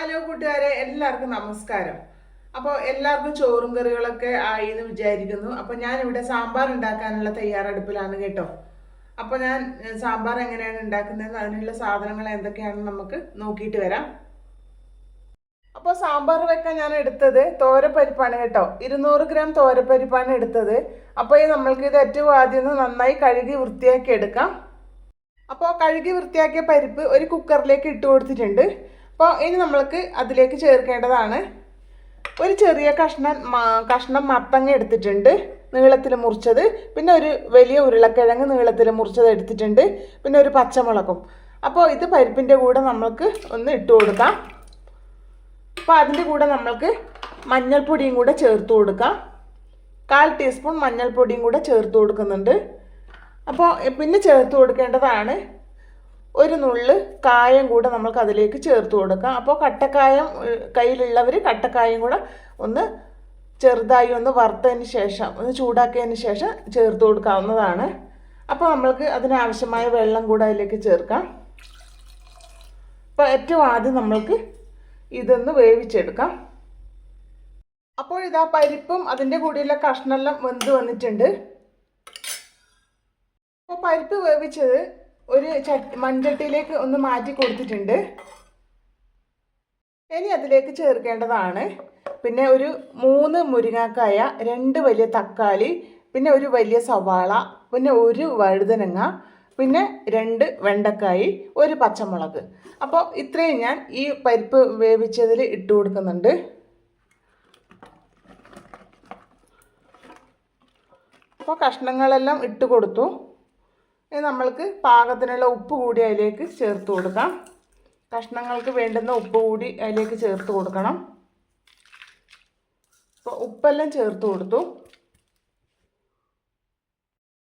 Hello കൂട്ടുകാരെ എല്ലാവർക്കും നമസ്കാരം. അപ്പോൾ എല്ലാവർക്കും ചോറും കറികളൊക്കെ ആയി എന്ന് വിചാരിക്കുന്നു. അപ്പോൾ ഞാൻ ഇവിടെ സാമ്പാർ ഉണ്ടാക്കാനുള്ള തയ്യാറെടുപ്പിലാണ് കേട്ടോ. അപ്പോൾ ഞാൻ സാമ്പാർ എങ്ങനെയാണ് ഉണ്ടാക്കുന്നത് അതിനുള്ള സാധനങ്ങൾ എന്തൊക്കെയാണെന്ന് നമുക്ക് നോക്കിയിട്ട് വരാം. അപ്പോൾ സാമ്പാർ വെക്കാൻ ഞാൻ എടുത്തത് തോരപ്പരിപ്പാണ് കേട്ടോ. ഇരുന്നൂറ് ഗ്രാം തോരപ്പരിപ്പാണ് എടുത്തത്. അപ്പോൾ ഈ നമ്മൾക്ക് ഇത് ഏറ്റവും ആദ്യം നന്നായി കഴുകി വൃത്തിയാക്കി എടുക്കാം. അപ്പോൾ കഴുകി വൃത്തിയാക്കിയ പരിപ്പ് ഒരു കുക്കറിലേക്ക് ഇട്ട് കൊടുത്തിട്ടുണ്ട്. അപ്പോൾ ഇനി നമ്മൾക്ക് അതിലേക്ക് ചേർക്കേണ്ടതാണ്. ഒരു ചെറിയ കഷ്ണം കഷ്ണം മത്തങ്ങ എടുത്തിട്ടുണ്ട് നീളത്തിൽ മുറിച്ചത്. പിന്നെ ഒരു വലിയ ഉരുളക്കിഴങ്ങ് നീളത്തിൽ മുറിച്ചത് എടുത്തിട്ടുണ്ട്. പിന്നെ ഒരു പച്ചമുളകും. അപ്പോൾ ഇത് പരിപ്പിന്റെ കൂടെ നമ്മൾക്ക് ഒന്ന് ഇട്ട് കൊടുക്കാം. അപ്പോൾ അതിന്റെ കൂടെ നമ്മൾക്ക് മഞ്ഞൾപ്പൊടിയും കൂടെ ചേർത്ത് കൊടുക്കാം. കാൽ ടീസ്പൂൺ മഞ്ഞൾപ്പൊടിയും കൂടെ ചേർത്ത് കൊടുക്കുന്നുണ്ട്. അപ്പോൾ പിന്നെ ചേർത്ത് കൊടുക്കേണ്ടതാണ് ഒരു നുള്ള് കായം കൂടെ നമ്മൾക്ക് അതിലേക്ക് ചേർത്ത് കൊടുക്കാം. അപ്പോൾ കട്ടക്കായം കയ്യിലുള്ളവർ കട്ടക്കായം കൂടെ ഒന്ന് ചെറുതായി ഒന്ന് വറുത്തതിന് ശേഷം ഒന്ന് ചൂടാക്കിയതിന് ശേഷം ചേർത്ത് കൊടുക്കാവുന്നതാണ്. അപ്പോൾ നമ്മൾക്ക് അതിനാവശ്യമായ വെള്ളം കൂടെ അതിലേക്ക് ചേർക്കാം. അപ്പോൾ ഏറ്റവും ആദ്യം നമ്മൾക്ക് ഇതൊന്ന് വേവിച്ചെടുക്കാം. അപ്പോൾ ഇതാ പരിപ്പും അതിന്റെ കൂടെയുള്ള കഷ്ണമെല്ലാം വെന്ത് വന്നിട്ടുണ്ട്. അപ്പോൾ പരിപ്പ് വേവിച്ചത് ഒരു ചട്ടി മൺചട്ടിയിലേക്ക് ഒന്ന് മാറ്റി കൊടുത്തിട്ടുണ്ട്. ഇനി അതിലേക്ക് ചേർക്കേണ്ടതാണ്. പിന്നെ ഒരു മൂന്ന് മുരിങ്ങാക്കായ രണ്ട് വലിയ തക്കാളി പിന്നെ ഒരു വലിയ സവാള പിന്നെ ഒരു വഴുതനങ്ങ പിന്നെ രണ്ട് വെണ്ടക്കായി ഒരു പച്ചമുളക്. അപ്പോൾ ഇത്രയും ഞാൻ ഈ പരിപ്പ് വേവിച്ചതിൽ ഇട്ട് കൊടുക്കുന്നുണ്ട്. അപ്പോൾ കഷ്ണങ്ങളെല്ലാം ഇട്ട് കൊടുത്തു. ഇനി നമ്മൾക്ക് പാകത്തിനുള്ള ഉപ്പ് കൂടി അതിലേക്ക് ചേർത്ത് കൊടുക്കാം. കഷ്ണങ്ങൾക്ക് വേണ്ടുന്ന ഉപ്പ് കൂടി അതിലേക്ക് ചേർത്ത് കൊടുക്കണം. അപ്പോൾ ഉപ്പെല്ലാം ചേർത്ത് കൊടുത്തു.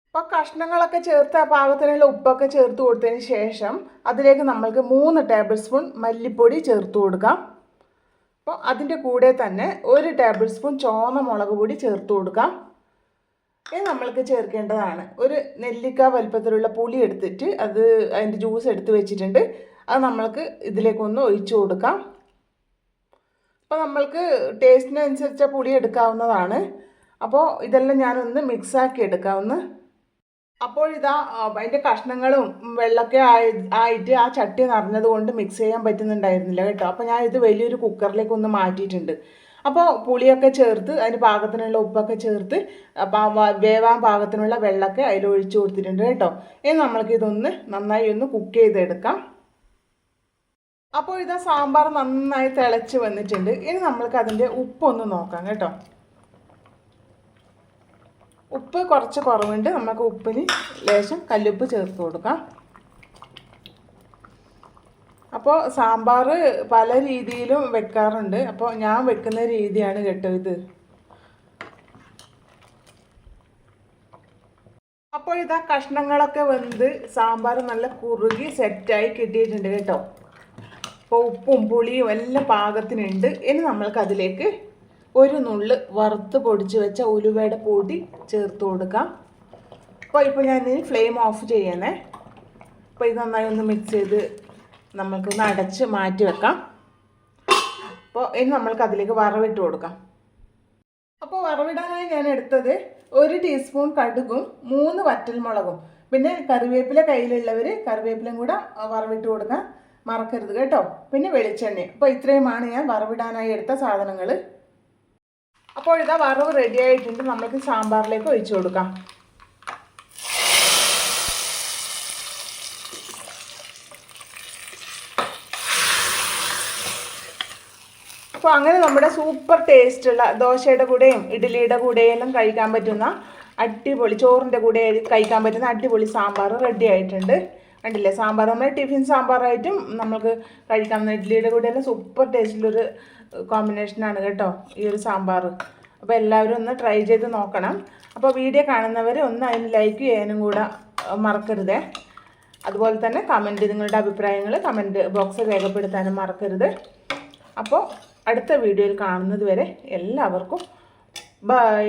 അപ്പോൾ കഷ്ണങ്ങളൊക്കെ ചേർത്ത് പാകത്തിനുള്ള ഉപ്പൊക്കെ ചേർത്ത് കൊടുത്തതിന് ശേഷം അതിലേക്ക് നമ്മൾക്ക് മൂന്ന് ടേബിൾ സ്പൂൺ മല്ലിപ്പൊടി ചേർത്ത് കൊടുക്കാം. അപ്പോൾ അതിന്റെ കൂടെ തന്നെ ഒരു ടേബിൾ സ്പൂൺ ചുവന്ന മുളക് പൊടി ചേർത്ത് കൊടുക്കാം. ഇനി നമ്മൾക്ക് ചേർക്കേണ്ടതാണ്. ഒരു നെല്ലിക്ക വലുപ്പത്തിലുള്ള പുളി എടുത്തിട്ട് അത് അതിന്റെ ജ്യൂസ് എടുത്ത് വെച്ചിട്ടുണ്ട്. അത് നമ്മൾക്ക് ഇതിലേക്കൊന്ന് ഒഴിച്ചു കൊടുക്കാം. അപ്പോൾ നമ്മൾക്ക് ടേസ്റ്റിനനുസരിച്ച പുളി എടുക്കാവുന്നതാണ്. അപ്പോൾ ഇതെല്ലാം ഞാനൊന്ന് മിക്സാക്കി എടുക്കാവുന്ന. അപ്പോൾ ഇതാ അതിന്റെ കഷ്ണങ്ങളും വെള്ളമൊക്കെ ആയി ആയിട്ട് ആ ചട്ടി നിറഞ്ഞത് കൊണ്ട് മിക്സ് ചെയ്യാൻ പറ്റുന്നുണ്ടായിരുന്നില്ല കേട്ടോ. അപ്പോൾ ഞാൻ ഇത് വലിയൊരു കുക്കറിലേക്ക് ഒന്ന് മാറ്റിയിട്ടുണ്ട്. അപ്പോൾ പുളിയൊക്കെ ചേർത്ത് അതിന് പാകത്തിനുള്ള ഉപ്പൊക്കെ ചേർത്ത് വേവാൻ പാകത്തിനുള്ള വെള്ളമൊക്കെ അതിൽ ഒഴിച്ചു കൊടുത്തിട്ടുണ്ട് കേട്ടോ. ഇനി നമ്മൾക്ക് ഇതൊന്ന് നന്നായി ഒന്ന് കുക്ക് ചെയ്തെടുക്കാം. അപ്പോൾ ഇതാ സാമ്പാർ നന്നായി തിളച്ച് വന്നിട്ടുണ്ട്. ഇനി നമ്മൾക്ക് അതിന്റെ ഉപ്പൊന്ന് നോക്കാം കേട്ടോ. ഉപ്പ് കുറച്ച് കുറവുണ്ട്. നമുക്ക് ഉപ്പിന് ലേശം കല്ലുപ്പ് ചേർത്ത് കൊടുക്കാം. അപ്പോൾ സാമ്പാർ പല രീതിയിലും വെക്കാറുണ്ട്. അപ്പോൾ ഞാൻ വെക്കുന്ന രീതിയാണ് കേട്ടോ ഇത്. അപ്പോൾ ഇതാ കഷ്ണങ്ങളൊക്കെ വെന്ത് സാമ്പാർ നല്ല കുറുകി സെറ്റായി കിട്ടിയിട്ടുണ്ട് കേട്ടോ. അപ്പോൾ ഉപ്പും പുളിയും എല്ലാം പാകത്തിനുണ്ട്. ഇനി നമ്മൾക്ക് അതിലേക്ക് ഒരു നുള്ള് വറുത്ത് പൊടിച്ച് വെച്ച ഉലുവയുടെ പൊടി ചേർത്ത് കൊടുക്കാം. അപ്പോൾ ഇപ്പോൾ ഞാൻ ഫ്ലെയിം ഓഫ് ചെയ്യണേ. അപ്പോൾ ഇത് നന്നായി ഒന്ന് മിക്സ് ചെയ്ത് നമ്മൾക്കൊന്ന് അടച്ച് മാറ്റി വെക്കാം. അപ്പോൾ ഇനി നമ്മൾക്ക് അതിലേക്ക് വറവിട്ട് കൊടുക്കാം. അപ്പോൾ വറവിടാനായി ഞാൻ എടുത്തത് ഒരു ടീസ്പൂൺ കടുകും മൂന്ന് വറ്റൽമുളകും. പിന്നെ കറിവേപ്പില കയ്യിലുള്ളവർ കറിവേപ്പിലയും കൂടെ വറവിട്ട് കൊടുക്കാൻ മറക്കരുത് കേട്ടോ. പിന്നെ വെളിച്ചെണ്ണ അപ്പോൾ ഇത്രയുമാണ് ഞാൻ വറവിടാനായി എടുത്ത സാധനങ്ങൾ അപ്പോൾ ഇതാ വറവ് റെഡി ആയിട്ടുണ്ട്. നമുക്ക് സാമ്പാറിലേക്ക് ഒഴിച്ചു കൊടുക്കാം. അപ്പോൾ അങ്ങനെ നമ്മുടെ സൂപ്പർ ടേസ്റ്റുള്ള ദോശയുടെ കൂടെയും ഇഡ്ഡലിയുടെ കൂടെയും കഴിക്കാൻ പറ്റുന്ന അടിപൊളി ചോറിന്റെ കൂടെ കഴിക്കാൻ പറ്റുന്ന അടിപൊളി സാമ്പാർ റെഡി ആയിട്ടുണ്ട്. കണ്ടില്ലേ? സാമ്പാർ നമ്മൾ ടിഫിൻ സാമ്പാറായിട്ടും നമുക്ക് കഴിക്കാം. ഇഡ്ഡലിയുടെ കൂടെ എല്ലാം സൂപ്പർ ടേസ്റ്റിലൊരു കോമ്പിനേഷനാണ് കേട്ടോ ഈ ഒരു സാമ്പാർ. അപ്പോൾ എല്ലാവരും ഒന്ന് ട്രൈ ചെയ്ത് നോക്കണം. അപ്പോൾ വീഡിയോ കാണുന്നവർ ഒന്ന് അതിന് ലൈക്ക് ചെയ്യാനും കൂടെ മറക്കരുതേ. അതുപോലെ തന്നെ കമന്റ് നിങ്ങളുടെ അഭിപ്രായങ്ങൾ കമന്റ് ബോക്സിൽ രേഖപ്പെടുത്താനും മറക്കരുത്. അപ്പോൾ അടുത്ത വീഡിയോയിൽ കാണുന്നത് വരെ എല്ലാവർക്കും ബൈ.